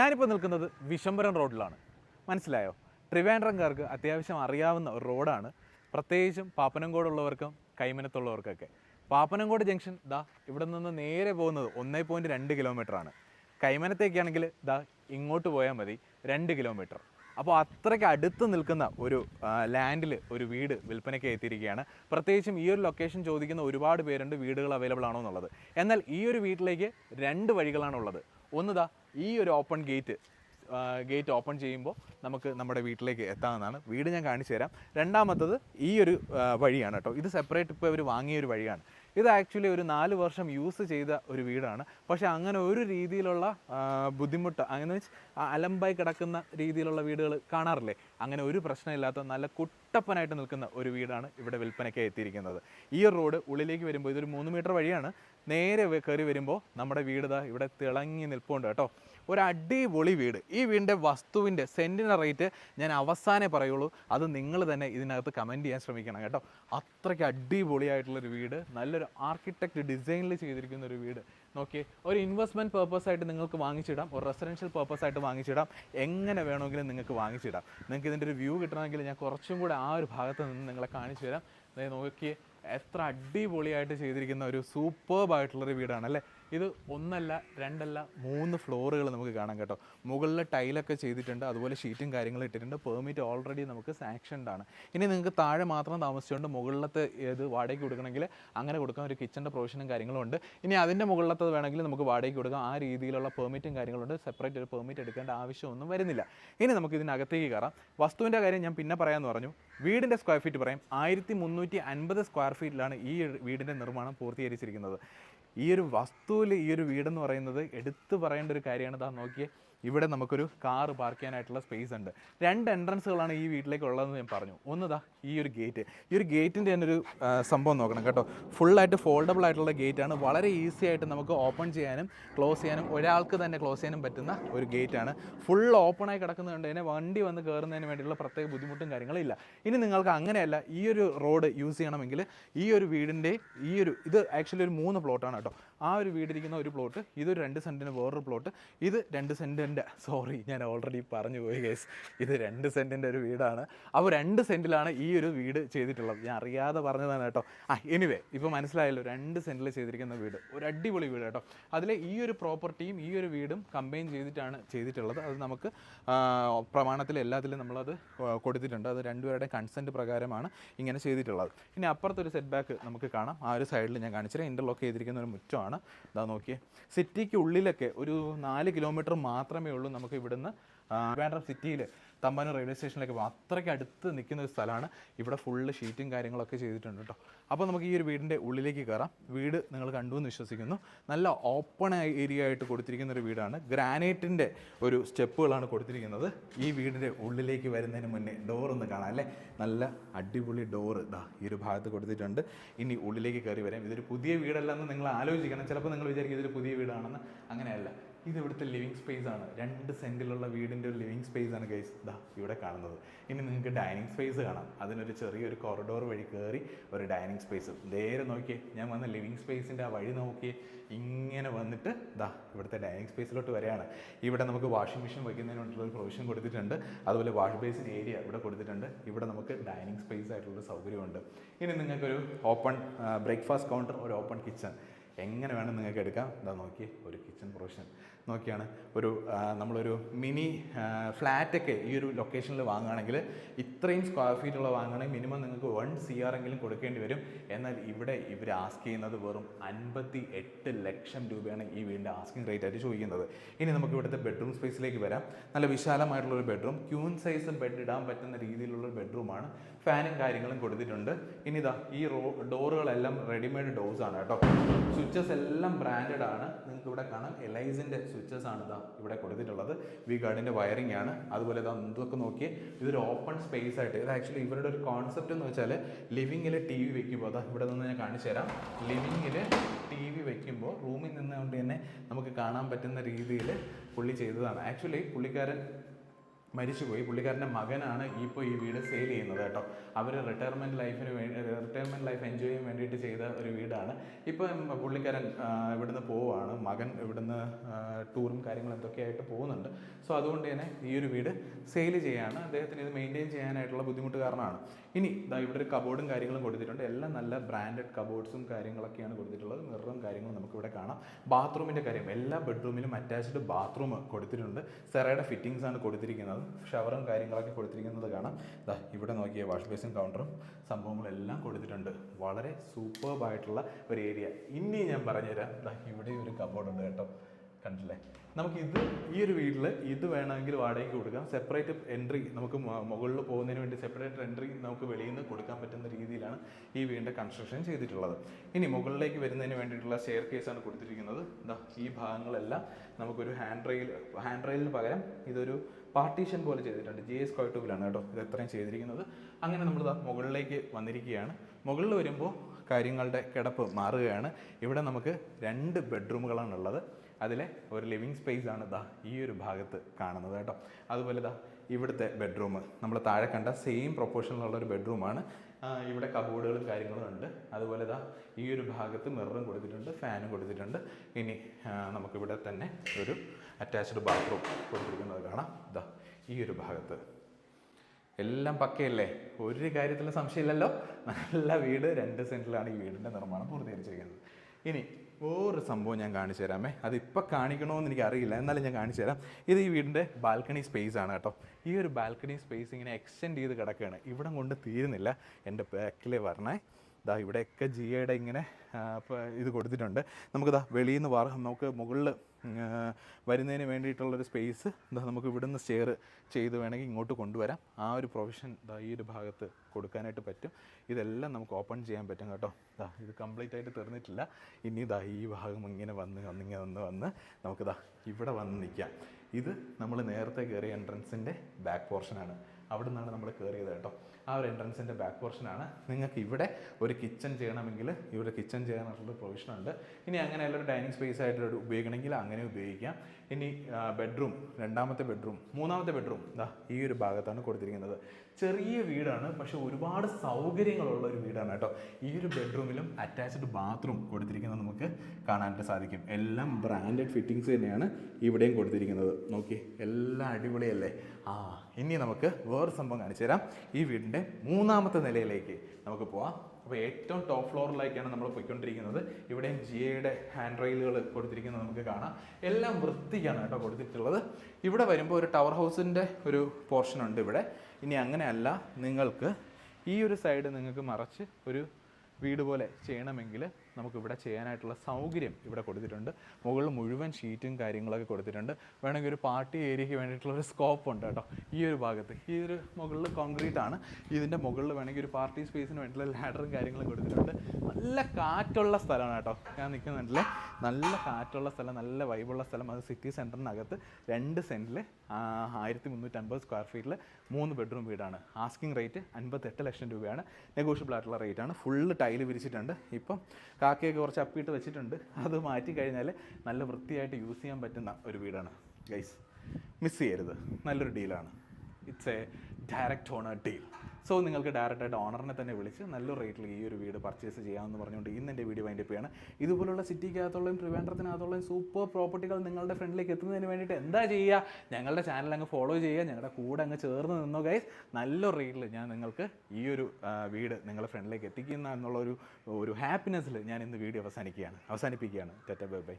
ഞാനിപ്പോൾ നിൽക്കുന്നത് വിശംബരം റോഡിലാണ്. മനസ്സിലായോ? ട്രിവാൻഡ്രംകാർക്ക് അത്യാവശ്യം അറിയാവുന്ന ഒരു റോഡാണ്. പ്രത്യേകിച്ചും പാപ്പനംകോടുള്ളവർക്കും കൈമനത്തുള്ളവർക്കൊക്കെ. പാപ്പനംകോട് ജംഗ്ഷൻ ദാ ഇവിടെ നിന്ന് നേരെ പോകുന്നത് ഒന്നേ പോയിന്റ് രണ്ട് കിലോമീറ്ററാണ്. കൈമനത്തേക്കാണെങ്കിൽ ദാ ഇങ്ങോട്ട് പോയാൽ മതി രണ്ട് കിലോമീറ്റർ. അപ്പോൾ അത്രയ്ക്ക് അടുത്ത് നിൽക്കുന്ന ഒരു ലാൻഡിൽ ഒരു വീട് വിൽപ്പനയ്ക്ക് എത്തിയിരിക്കുകയാണ്. പ്രത്യേകിച്ചും ഈ ഒരു ലൊക്കേഷൻ ചോദിക്കുന്ന ഒരുപാട് പേരുണ്ട് വീടുകൾ അവൈലബിൾ ആണോ എന്നുള്ളത്. എന്നാൽ ഈ ഒരു വീട്ടിലേക്ക് രണ്ട് വഴികളാണുള്ളത്. ഒന്നുതാ ഈ ഒരു ഓപ്പൺ ഗേറ്റ് ഗേറ്റ് ഓപ്പൺ ചെയ്യുമ്പോൾ നമുക്ക് നമ്മുടെ വീട്ടിലേക്ക് എത്താവുന്നതാണ്. വീട് ഞാൻ കാണിച്ചു തരാം. രണ്ടാമത്തത് ഈ ഒരു വഴിയാണ് കേട്ടോ. ഇത് സെപ്പറേറ്റ് ഇപ്പോൾ ഇവർ വാങ്ങിയ ഒരു വഴിയാണ്. ഇത് ആക്ച്വലി ഒരു നാല് വർഷം യൂസ് ചെയ്ത ഒരു വീടാണ്. പക്ഷേ അങ്ങനെ ഒരു രീതിയിലുള്ള ബുദ്ധിമുട്ട് അങ്ങനെ അലമ്പായി കിടക്കുന്ന രീതിയിലുള്ള വീടുകൾ കാണാറില്ലേ? അങ്ങനെ ഒരു പ്രശ്നമില്ലാത്ത നല്ല കുട്ടപ്പനായിട്ട് നിൽക്കുന്ന ഒരു വീടാണ് ഇവിടെ വിൽപ്പനയ്ക്ക് എത്തിയിരിക്കുന്നത്. ഈ റോഡ് ഉള്ളിലേക്ക് വരുമ്പോൾ ഇതൊരു മൂന്ന് മീറ്റർ വഴിയാണ്. നേരെ കയറി വരുമ്പോൾ നമ്മുടെ വീട് ഇവിടെ തിളങ്ങി നിൽപ്പുണ്ട് കേട്ടോ. ഒരു അടിപൊളി വീട്. ഈ വീടിന്റെ വസ്തുവിന്റെ സെന്റിന്റെ റേറ്റ് ഞാൻ അവസാനം പറയുള്ളൂ. അത് നിങ്ങൾ തന്നെ ഇതിനകത്ത് കമന്റ് ചെയ്യാൻ ശ്രമിക്കണം കേട്ടോ. അത്രയ്ക്ക് അടിപൊളിയായിട്ടുള്ളൊരു വീട്. നല്ലൊരു ആർക്കിടെക്ട് ഡിസൈനിൽ ചെയ്തിരിക്കുന്ന ഒരു വീട്. നോക്കിയേ ഒരു ഇൻവെസ്റ്റ്മെന്റ് പേർപ്പസ് ആയിട്ട് നിങ്ങൾക്ക് വാങ്ങിച്ചിടാം. ഒരു റെസിഡൻഷ്യൽ പേർപ്പസ് ആയിട്ട് വാങ്ങിച്ചിടാം. എങ്ങനെ വേണമെങ്കിലും നിങ്ങൾക്ക് വാങ്ങിച്ചിടാം. നിങ്ങൾക്ക് ഇതിന്റെ ഒരു വ്യൂ കിട്ടണമെങ്കിൽ ഞാൻ കുറച്ചും കൂടെ ആ ഒരു ഭാഗത്ത് നിന്ന് നിങ്ങളെ കാണിച്ചു തരാം. നോക്കിയേ എത്ര അടിപൊളിയായിട്ട് ചെയ്തിരിക്കുന്ന ഒരു സൂപ്പർബായിട്ടുള്ളൊരു വീടാണ് അല്ലേ? ഇത് ഒന്നല്ല രണ്ടല്ല മൂന്ന് ഫ്ലോറുകൾ നമുക്ക് കാണാം കേട്ടോ. മുകളിൽ ടൈലൊക്കെ ചെയ്തിട്ടുണ്ട് അതുപോലെ ഷീറ്റും കാര്യങ്ങളും ഇട്ടിട്ടുണ്ട്. പെർമിറ്റ് ഓൾറെഡി നമുക്ക് സാങ്ഷൻഡ് ആണ്. ഇനി നിങ്ങൾക്ക് താഴെ മാത്രം താമസിച്ചുകൊണ്ട് മുകളിലത്തെ ഇത് വാടകയ്ക്ക് കൊടുക്കണമെങ്കിൽ അങ്ങനെ കൊടുക്കാൻ ഒരു കിച്ചന്റെ പ്രൊവിഷനും കാര്യങ്ങളും ഉണ്ട്. ഇനി അതിന്റെ മുകളിലത്തത് വേണമെങ്കിൽ നമുക്ക് വാടകയ്ക്ക് കൊടുക്കാം. ആ രീതിയിലുള്ള പെർമിറ്റും കാര്യങ്ങളുണ്ട് സെപ്പറേറ്റ് ഒരു പെർമിറ്റ് എടുക്കേണ്ട ആവശ്യമൊന്നും വരുന്നില്ല. ഇനി നമുക്ക് ഇതിനകത്തേക്ക് കയറാം. വസ്തുവിന്റെ കാര്യം ഞാൻ പിന്നെ പറയാമെന്ന് പറഞ്ഞു. വീടിന്റെ സ്ക്വയർ ഫീറ്റ് പറയും. ആയിരത്തി മുന്നൂറ്റി അൻപത് സ്ക്വയർ ഫീറ്റിലാണ് ഈ വീടിന്റെ നിർമ്മാണം പൂർത്തീകരിച്ചിരിക്കുന്നത്. ഈ ഒരു വസ്തുവിൽ ഈ ഒരു വീടെന്ന് പറയുന്നത് എടുത്തു പറയേണ്ട ഒരു കാര്യമാണ്. താൻ നോക്കിയേ. ഇവിടെ നമുക്കൊരു കാറ് പാർക്ക് ചെയ്യാനായിട്ടുള്ള സ്പേസ് ഉണ്ട്. രണ്ട് എൻട്രൻസുകളാണ് ഈ വീട്ടിലേക്ക് ഉള്ളതെന്ന് ഞാൻ പറഞ്ഞു. ഒന്നതാ ഈ ഒരു ഗേറ്റ് ഈ ഒരു ഗേറ്റിന്റെ തന്നെ ഒരു സംഭവം നോക്കണം കേട്ടോ. ഫുള്ളായിട്ട് ഫോൾഡബിൾ ആയിട്ടുള്ള ഗേറ്റാണ് വളരെ ഈസി ആയിട്ട് നമുക്ക് ഓപ്പൺ ചെയ്യാനും ക്ലോസ് ചെയ്യാനും ഒരാൾക്ക് തന്നെ ക്ലോസ് ചെയ്യാനും പറ്റുന്ന ഒരു ഗേറ്റാണ് ഫുൾ ഓപ്പണായി കിടക്കുന്നതുകൊണ്ട് തന്നെ വണ്ടി വന്ന് കയറുന്നതിന് വേണ്ടിയുള്ള പ്രത്യേക ബുദ്ധിമുട്ടും കാര്യങ്ങളും ഇല്ല. ഇനി നിങ്ങൾക്ക് അങ്ങനെയല്ല ഈ ഒരു റോഡ് യൂസ് ചെയ്യണമെങ്കിൽ ഈ ഒരു വീടിന്റെ ഈ ഒരു ഇത് ആക്ച്വലി ഒരു മൂന്ന് പ്ലോട്ടാണ് കേട്ടോ. ആ ഒരു വീടിരിക്കുന്ന ഒരു പ്ലോട്ട് ഇതൊരു രണ്ട് സെന്റിന് വേറൊരു പ്ലോട്ട് ഇത് രണ്ട് സെന്റിന്റെ സോറി ഞാൻ ഓൾറെഡി പറഞ്ഞു പോയി ഗൈസ് ഇത് രണ്ട് സെന്റിന്റെ ഒരു വീടാണ്. അപ്പോൾ രണ്ട് സെന്റിലാണ് ഈ ഒരു വീട് ചെയ്തിട്ടുള്ളത്. ഞാൻ അറിയാതെ പറഞ്ഞതാണ് കേട്ടോ. ആ എനിവേ ഇപ്പോൾ മനസ്സിലായല്ലോ രണ്ട് സെന്റിൽ ചെയ്തിരിക്കുന്ന വീട്. ഒരു അടിപൊളി വീട് കേട്ടോ. അതിലെ ഈ ഒരു പ്രോപ്പർട്ടിയും ഈ ഒരു വീടും കമ്പൈൻ ചെയ്തിട്ടാണ് ചെയ്തിട്ടുള്ളത്. അത് നമുക്ക് പ്രമാണത്തിൽ എല്ലാത്തിലും നമ്മളത് കൊടുത്തിട്ടുണ്ട്. അത് രണ്ടുപേരുടെ കൺസെന്റ് പ്രകാരമാണ് ഇങ്ങനെ ചെയ്തിട്ടുള്ളത്. ഇനി അപ്പുറത്തൊരു സെറ്റ് ബാക്ക് നമുക്ക് കാണാം. ആ ഒരു സൈഡിൽ ഞാൻ കാണിച്ചിട്ട് ഇന്റർലോക്ക് ചെയ്തിരിക്കുന്ന ഒരു മുറ്റമാണ്. ഇതാ നോക്കിയേ. സിറ്റിക്ക് ഉള്ളിലൊക്കെ ഒരു നാല് കിലോമീറ്റർ മാത്രമേ ഉള്ളൂ നമുക്ക് ഇവിടുന്ന് ട്രിവാൻഡ്രം സിറ്റിയിൽ തമ്പാനൂർ റെയിൽവേ സ്റ്റേഷനിലേക്ക് പോകും അത്രയ്ക്ക് അടുത്ത് നിൽക്കുന്ന ഒരു സ്ഥലമാണ്. ഇവിടെ ഫുള്ള് ഷീറ്റും കാര്യങ്ങളൊക്കെ ചെയ്തിട്ടുണ്ട് കേട്ടോ അപ്പോൾ നമുക്ക് ഈ ഒരു വീടിന്റെ ഉള്ളിലേക്ക് കയറാം. വീട് നിങ്ങൾ കണ്ടു എന്ന് വിശ്വസിക്കുന്നു. നല്ല ഓപ്പൺ ഏരിയ ആയിട്ട് കൊടുത്തിരിക്കുന്ന ഒരു വീടാണ്. ഗ്രാനൈറ്റിന്റെ ഒരു സ്റ്റെപ്പുകളാണ് കൊടുത്തിരിക്കുന്നത്. ഈ വീടിന്റെ ഉള്ളിലേക്ക് വരുന്നതിന് മുന്നേ ഡോർ ഒന്ന് കാണാം അല്ലേ? നല്ല അടിപൊളി ഡോർ ഇതാ ഈ ഒരു ഭാഗത്ത് കൊടുത്തിട്ടുണ്ട്. ഇനി ഉള്ളിലേക്ക് കയറി വരാം. ഇതൊരു പുതിയ വീടല്ലെന്ന് നിങ്ങൾ ആലോചിക്കണം. ചിലപ്പോൾ നിങ്ങൾ വിചാരിക്കും ഇതൊരു പുതിയ വീടാണെന്ന്. അങ്ങനെയല്ല. ഇത് ഇവിടുത്തെ ലിവിങ് സ്പേസ് ആണ്. രണ്ട് സെന്റിലുള്ള വീടിന്റെ ഒരു ലിവിങ് സ്പേസ് ആണ് ഗൈസ് ദാ ഇവിടെ കാണുന്നത്. ഇനി നിങ്ങൾക്ക് ഡൈനിങ് സ്പേസ് കാണാം. അതിനൊരു ചെറിയൊരു കോറിഡോർ വഴി കയറി ഒരു ഡൈനിങ് സ്പേസ് നേരെ നോക്കിയേ ഞാൻ വന്ന ലിവിങ് സ്പേസിന്റെ ആ വഴി നോക്കിയേ ഇങ്ങനെ വന്നിട്ട് ദാ ഇവിടുത്തെ ഡൈനിങ് സ്പേസിലോട്ട് വരികയാണ് ഇവിടെ നമുക്ക് വാഷിംഗ് മെഷീൻ വയ്ക്കുന്നതിന് വേണ്ടിയിട്ടുള്ള ഒരു പ്രൊവിഷൻ കൊടുത്തിട്ടുണ്ട്. അതുപോലെ വാഷ് ബേസിൻ ഏരിയ ഇവിടെ കൊടുത്തിട്ടുണ്ട്. ഇവിടെ നമുക്ക് ഡൈനിങ് സ്പേസ് ആയിട്ടുള്ള സൗകര്യമുണ്ട്. ഇനി നിങ്ങൾക്കൊരു ഓപ്പൺ ബ്രേക്ക്ഫാസ്റ്റ് കൗണ്ടർ ഒരു ഓപ്പൺ കിച്ചൺ എങ്ങനെ വേണം നിങ്ങൾക്ക് എടുക്കാം? ഇതാ നോക്കി ഒരു കിച്ചൺ പ്രൊവിഷൻ നോക്കിയാണ് ഒരു നമ്മളൊരു മിനി ഫ്ലാറ്റൊക്കെ ഈ ഒരു ലൊക്കേഷനിൽ വാങ്ങുകയാണെങ്കിൽ ഇത്രയും സ്ക്വയർ ഫീറ്റുള്ള വാങ്ങുകയാണെങ്കിൽ മിനിമം നിങ്ങൾക്ക് വൺ സി ആർ എങ്കിലും കൊടുക്കേണ്ടി വരും. എന്നാൽ ഇവിടെ ഇവർ ആസ്ക് ചെയ്യുന്നത് വെറും അൻപത്തി എട്ട് ലക്ഷം രൂപയാണ് ഈ വീടിന്റെ ആസ്കിംഗ് റേറ്റ് ആയിട്ട് ചോദിക്കുന്നത്. ഇനി നമുക്ക് ഇവിടുത്തെ ബെഡ്റൂം സ്പേസിലേക്ക് വരാം. നല്ല വിശാലമായിട്ടുള്ള ഒരു ബെഡ്റൂം ക്യൂൻ സൈസ് ബെഡ് ഇടാൻ പറ്റുന്ന രീതിയിലുള്ള ബെഡ്റൂമാണ് ഫാനും കാര്യങ്ങളും കൊടുത്തിട്ടുണ്ട്. ഇനി ഇതാ ഈ റോ ഡോറുകളെല്ലാം റെഡിമെയ്ഡ് ഡോർസ് ആണ് കേട്ടോ. സ്വിച്ചസ് എല്ലാം ബ്രാൻഡഡ് ആണ് നിങ്ങൾക്ക് ഇവിടെ കാണാം. എലൈസിന്റെ സ്വിച്ചസ് ആണ് ഇതാ ഇവിടെ കൊടുത്തിട്ടുള്ളത്. വി ഗാർഡിന്റെ വയറിംഗ് ആണ് അതുപോലെ ഇതാ ഇതൊക്കെ നോക്കി ഇതൊരു ഓപ്പൺ സ്പേസ് ആയിട്ട് ഇത് ആക്ച്വലി ഇവരുടെ ഒരു കോൺസെപ്റ്റ് എന്ന് വെച്ചാൽ ലിവിങ്ങിൽ ടി വി വെക്കുമ്പോൾ അതാ ഇവിടെ നിന്ന് ഞാൻ കാണിച്ചു തരാം. ലിവിങ്ങിൽ ടി വി വെക്കുമ്പോൾ റൂമിൽ നിന്നുകൊണ്ട് തന്നെ നമുക്ക് കാണാൻ പറ്റുന്ന രീതിയിൽ പുള്ളി ചെയ്തതാണ്. ആക്ച്വലി പുള്ളിക്കാരൻ മരിച്ചുപോയി. പുള്ളിക്കാരന്റെ മകനാണ് ഇപ്പോൾ ഈ വീട് സെയിൽ ചെയ്യുന്നത് കേട്ടോ. അവർ റിട്ടയർമെന്റ് ലൈഫിന് വേണ്ടി റിട്ടയർമെന്റ് ലൈഫ് എൻജോയ് ചെയ്യാൻ വേണ്ടിയിട്ട് ചെയ്ത ഒരു വീടാണ്. ഇപ്പം പുള്ളിക്കാരൻ ഇവിടുന്ന് പോവുകയാണ്. മകൻ ഇവിടുന്ന് ടൂറും കാര്യങ്ങളും എന്തൊക്കെയായിട്ട് പോകുന്നുണ്ട്. സോ അതുകൊണ്ട് തന്നെ ഈ ഒരു വീട് സെയിൽ ചെയ്യാണ്. അദ്ദേഹത്തിന് ഇത് മെയിന്റെയിൻ ചെയ്യാനായിട്ടുള്ള ബുദ്ധിമുട്ട് കാരണമാണ് ഇനി ഇതാ ഇവിടെ ഒരു കബോർഡും കാര്യങ്ങളും കൊടുത്തിട്ടുണ്ട്. എല്ലാം നല്ല ബ്രാൻഡഡ് കബോർഡ്സും കാര്യങ്ങളൊക്കെയാണ് കൊടുത്തിട്ടുള്ളത്. മിററും കാര്യങ്ങളും നമുക്കിവിടെ കാണാം. ബാത്റൂമിന്റെ കാര്യം എല്ലാ ബെഡ്റൂമിലും അറ്റാച്ച്ഡ് ബാത്റൂം കൊടുത്തിട്ടുണ്ട്. സെറയുടെ ഫിറ്റിങ്സ് ആണ് കൊടുത്തിരിക്കുന്നത്. ഷവറും കാര്യങ്ങളൊക്കെ കൊടുത്തിരിക്കുന്നത് കാണാം. ദാ ഇവിടെ നോക്കിയ വാഷ് ബേസിൻ കൗണ്ടറും സംഭവങ്ങളെല്ലാം കൊടുത്തിട്ടുണ്ട്. വളരെ സൂപ്പർബായിട്ടുള്ള ഒരു ഏരിയ ഇനി ഞാൻ പറഞ്ഞുതരാം. ദാ ഇവിടെ ഒരു കബോർഡ് ഉണ്ട് കേട്ടോ. കണ്ടില്ലേ? നമുക്ക് ഇത് ഈ ഒരു വീട്ടിൽ ഇത് വേണമെങ്കിൽ വാടകയ്ക്ക് കൊടുക്കാം. സെപ്പറേറ്റ് എൻട്രി നമുക്ക് മുകളിൽ പോകുന്നതിന് വേണ്ടി സെപ്പറേറ്റ് എൻട്രി നമുക്ക് വെളിയിൽ നിന്ന് കൊടുക്കാൻ പറ്റുന്ന രീതിയിലാണ് ഈ വീടിന്റെ കൺസ്ട്രക്ഷൻ ചെയ്തിട്ടുള്ളത്. ഇനി മുകളിലേക്ക് വരുന്നതിന് വേണ്ടിയിട്ടുള്ള സ്റ്റെയർ കേസാണ് കൊടുത്തിരിക്കുന്നത്. ഈ ഭാഗങ്ങളെല്ലാം നമുക്കൊരു ഹാൻഡ് റെയിൽ ഹാൻഡ് റെയിലിന് പകരം ഇതൊരു പാർട്ടീഷൻ പോലെ ചെയ്തിട്ടുണ്ട്. ജി എസ് കോയട്ടൂബിലാണ് കേട്ടോ ഇത് എത്രയും ചെയ്തിരിക്കുന്നത്. അങ്ങനെ നമ്മൾ മുകളിലേക്ക് വന്നിരിക്കുകയാണ്. മുകളിൽ വരുമ്പോൾ കാര്യങ്ങളുടെ കിടപ്പ് മാറുകയാണ്. ഇവിടെ നമുക്ക് രണ്ട് ബെഡ്റൂമുകളാണ് ഉള്ളത് അതിലെ ഒരു ലിവിങ് സ്പേസ് ആണ് ദാ ഈ ഒരു ഭാഗത്ത് കാണുന്നത് കേട്ടോ. അതുപോലെ ദാ ഇവിടുത്തെ ബെഡ്റൂം നമ്മൾ താഴെ കണ്ട സെയിം പ്രൊപ്പോർഷനിലുള്ള ഒരു ബെഡ്റൂമാണ് ഇവിടെ കബോർഡുകളും കാര്യങ്ങളും ഉണ്ട്. അതുപോലെ ഇതാ ഈ ഒരു ഭാഗത്ത് മിററും കൊടുത്തിട്ടുണ്ട് ഫാനും കൊടുത്തിട്ടുണ്ട്. ഇനി നമുക്കിവിടെ തന്നെ ഒരു അറ്റാച്ച്ഡ് ബാത്റൂം കൊടുത്തിരിക്കുന്നത് കാണാം. ഇതാ ഈ ഒരു ഭാഗത്ത്. എല്ലാം പക്കയല്ലേ? ഒരു കാര്യത്തിലും സംശയമില്ലല്ലോ. നല്ല വീട് രണ്ട് സെന്റിലാണ് ഈ വീടിന്റെ നിർമ്മാണം പൂർത്തീകരിച്ചിരിക്കുന്നത്. ഇനി വേറൊരു സംഭവം ഞാൻ കാണിച്ചു തരാമേ. അതിപ്പോൾ കാണിക്കണമെന്ന് എനിക്ക് അറിയില്ല എന്നാലും ഞാൻ കാണിച്ചു തരാം. ഇത് ഈ വീടിന്റെ ബാൽക്കണി സ്പേസ് ആണ് കേട്ടോ. ഈ ഒരു ബാൽക്കണി സ്പേസ് ഇങ്ങനെ എക്സ്റ്റെൻഡ് ചെയ്ത് കിടക്കുകയാണ്. ഇവിടം കൊണ്ട് തീരുന്നില്ല. എന്റെ ബാക്കിൽ വരണേ. ദാ ഇവിടെയൊക്കെ ജിയയുടെ ഇങ്ങനെ ഇത് കൊടുത്തിട്ടുണ്ട്. നമുക്ക് ദാ വെളിയിൽ നിന്ന് വാർ നമുക്ക് മുകളിൽ വരുന്നതിന് വേണ്ടിയിട്ടുള്ളൊരു സ്പേസ് എന്താ നമുക്ക് ഇവിടുന്ന് സ്റ്റെയർ ചെയ്ത് വേണമെങ്കിൽ ഇങ്ങോട്ട് കൊണ്ടുവരാം. ആ ഒരു പ്രൊവിഷൻ ദാ ഈ ഒരു ഭാഗത്ത് കൊടുക്കാനായിട്ട് പറ്റും. ഇതെല്ലാം നമുക്ക് ഓപ്പൺ ചെയ്യാൻ പറ്റും കേട്ടോ. ദാ ഇത് കംപ്ലീറ്റ് ആയിട്ട് തീർന്നിട്ടില്ല. ഇനി ദാ ഈ ഭാഗം ഇങ്ങനെ വന്ന് വന്നിങ്ങനെ വന്ന് വന്ന് നമുക്ക് ദാ ഇവിടെ വന്ന് നിൽക്കാം. ഇത് നമ്മൾ നേരത്തെ കയറിയ എൻട്രൻസിന്റെ ബാക്ക് പോർഷനാണ് അവിടെ നിന്നാണ് നമ്മൾ കയറിയത് കേട്ടോ. ആ ഒരു എൻട്രൻസിന്റെ ബാക്ക് പോർഷനാണ് നിങ്ങൾക്ക് ഇവിടെ ഒരു കിച്ചൺ ചെയ്യണമെങ്കിൽ ഇവിടെ കിച്ചൺ ചെയ്യാനുള്ള പ്രൊവിഷൻ ഉണ്ട്. ഇനി അങ്ങനെ ഒരു ഡൈനിങ് സ്പേസ് ആയിട്ട് ഉപയോഗിക്കണമെങ്കിൽ അങ്ങനെ ഉപയോഗിക്കാം. ഇനി ബെഡ്റൂം രണ്ടാമത്തെ ബെഡ്റൂം മൂന്നാമത്തെ ബെഡ്റൂം ഇതാ ഈ ഒരു ഭാഗത്താണ് കൊടുത്തിരിക്കുന്നത്. ചെറിയ വീടാണ് പക്ഷെ ഒരുപാട് സൗകര്യങ്ങളുള്ള ഒരു വീടാണ് കേട്ടോ. ഈ ഒരു ബെഡ്റൂമിലും അറ്റാച്ച്ഡ് ബാത്റൂം കൊടുത്തിരിക്കുന്നത് നമുക്ക് കാണാനായിട്ട് സാധിക്കും. എല്ലാം ബ്രാൻഡഡ് ഫിറ്റിങ്സ് തന്നെയാണ് ഇവിടെയും കൊടുത്തിരിക്കുന്നത്. നോക്കി എല്ലാം അടിപൊളിയല്ലേ? ആ ഇനി നമുക്ക് വേറെ സംഭവം കാണിച്ചു തരാം. ഈ വീടിന്റെ മൂന്നാമത്തെ നിലയിലേക്ക് നമുക്ക് പോവാം. അപ്പോൾ ഏറ്റവും ടോപ്പ് ഫ്ലോറിലേക്കാണ് നമ്മൾ പോയിക്കൊണ്ടിരിക്കുന്നത്. ഇവിടെയും ജിയയുടെ ഹാൻഡ് റെയിലുകൾ കൊടുത്തിരിക്കുന്നത് നമുക്ക് കാണാം. എല്ലാം വൃത്തിക്കാണ് കേട്ടോ കൊടുത്തിട്ടുള്ളത്. ഇവിടെ വരുമ്പോൾ ഒരു ടവർ ഹൗസിന്റെ ഒരു പോർഷൻ ഉണ്ട് ഇവിടെ. ഇനി അങ്ങനെയല്ല നിങ്ങൾക്ക് ഈ ഒരു സൈഡ് നിങ്ങൾക്ക് മറച്ച് ഒരു വീട് പോലെ ചെയ്യണമെങ്കിൽ നമുക്ക് ഇവിടെ ചെയ്യാനായിട്ടുള്ള സൗകര്യം ഇവിടെ കൊടുത്തിട്ടുണ്ട്. മുകളിൽ മുഴുവൻ ഷീറ്റും കാര്യങ്ങളൊക്കെ കൊടുത്തിട്ടുണ്ട്. വേണമെങ്കിൽ ഒരു പാർട്ടി ഏരിയയ്ക്ക് വേണ്ടിയിട്ടുള്ള ഒരു സ്കോപ്പ് ഉണ്ട് കേട്ടോ. ഈ ഒരു ഭാഗത്ത്. ഈ ഒരു മുകളിൽ കോൺക്രീറ്റ് ആണ്. ഇതിന്റെ മുകളിൽ വേണമെങ്കിൽ ഒരു പാർട്ടി സ്പേസിന് വേണ്ടിയിട്ടുള്ള ലാഡറും കാര്യങ്ങളും കൊടുത്തിട്ടുണ്ട്. നല്ല കാറ്റുള്ള സ്ഥലമാണ് കേട്ടോ. ഞാൻ നിൽക്കുന്നുണ്ടല്ലേ? നല്ല കാറ്റുള്ള സ്ഥലം നല്ല വൈബുള്ള സ്ഥലം. അത് സിറ്റി സെന്ററിനകത്ത് രണ്ട് സെന്റിൽ ആയിരത്തി മുന്നൂറ്റമ്പത് സ്ക്വയർ ഫീറ്റിൽ മൂന്ന് ബെഡ്റൂം വീടാണ്. ആസ്കിംഗ് റേറ്റ് അൻപത്തെട്ട് ലക്ഷം രൂപയാണ്. നെഗോഷ്യബിൾ ആയിട്ടുള്ള റേറ്റ് ആണ്. ഫുള്ള് ടൈൽ വിരിച്ചിട്ടുണ്ട്. ഇപ്പം കാക്കയൊക്കെ കുറച്ച് അപ്പിയിട്ട് വെച്ചിട്ടുണ്ട്. അത് മാറ്റി കഴിഞ്ഞാൽ നല്ല വൃത്തിയായിട്ട് യൂസ് ചെയ്യാൻ പറ്റുന്ന ഒരു വീടാണ്. ഗൈസ് മിസ് ചെയ്യരുത്. നല്ലൊരു ഡീലാണ് it's a direct owner deal so നിങ്ങൾക്ക് ഡയറക്റ്റായിട്ട് ഓണറിനെ തന്നെ വിളിച്ച് നല്ലൊരു റേറ്റിൽ ഈ ഒരു വീട് പർച്ചേസ് ചെയ്യാമെന്ന് പറഞ്ഞുകൊണ്ട് ഇന്ന് എന്റെ വീഡിയോ വൈൻഡപ്പ് ചെയ്യാണ്. ഇതുപോലുള്ള സിറ്റിക്കകത്തുള്ളതും ട്രിവാൻഡ്രത്തിനകത്തുള്ളതും സൂപ്പർ പ്രോപ്പർട്ടികൾ നിങ്ങളുടെ ഫ്രണ്ടിലേക്ക് എത്തുന്നതിന് വേണ്ടിയിട്ട് എന്താ ചെയ്യുക? ഞങ്ങളുടെ ചാനൽ അങ്ങ് ഫോളോ ചെയ്യുക. ഞങ്ങളുടെ കൂടെ അങ്ങ് ചേർന്ന് നിന്നോ ഗൈസ് നല്ല റേറ്റിൽ ഞാൻ നിങ്ങൾക്ക് ഈ ഒരു വീട് നിങ്ങളുടെ ഫ്രണ്ടിലേക്ക് എത്തിക്കുന്ന എന്നുള്ള ഒരു ഒരു ഹാപ്പിനെസ്സിൽ ഞാൻ ഇന്ന് വീഡിയോ അവസാനിക്കുകയാണ്. അവസാനിപ്പിക്കുകയാണ്. ടെറ്റ ബൈ ബൈ.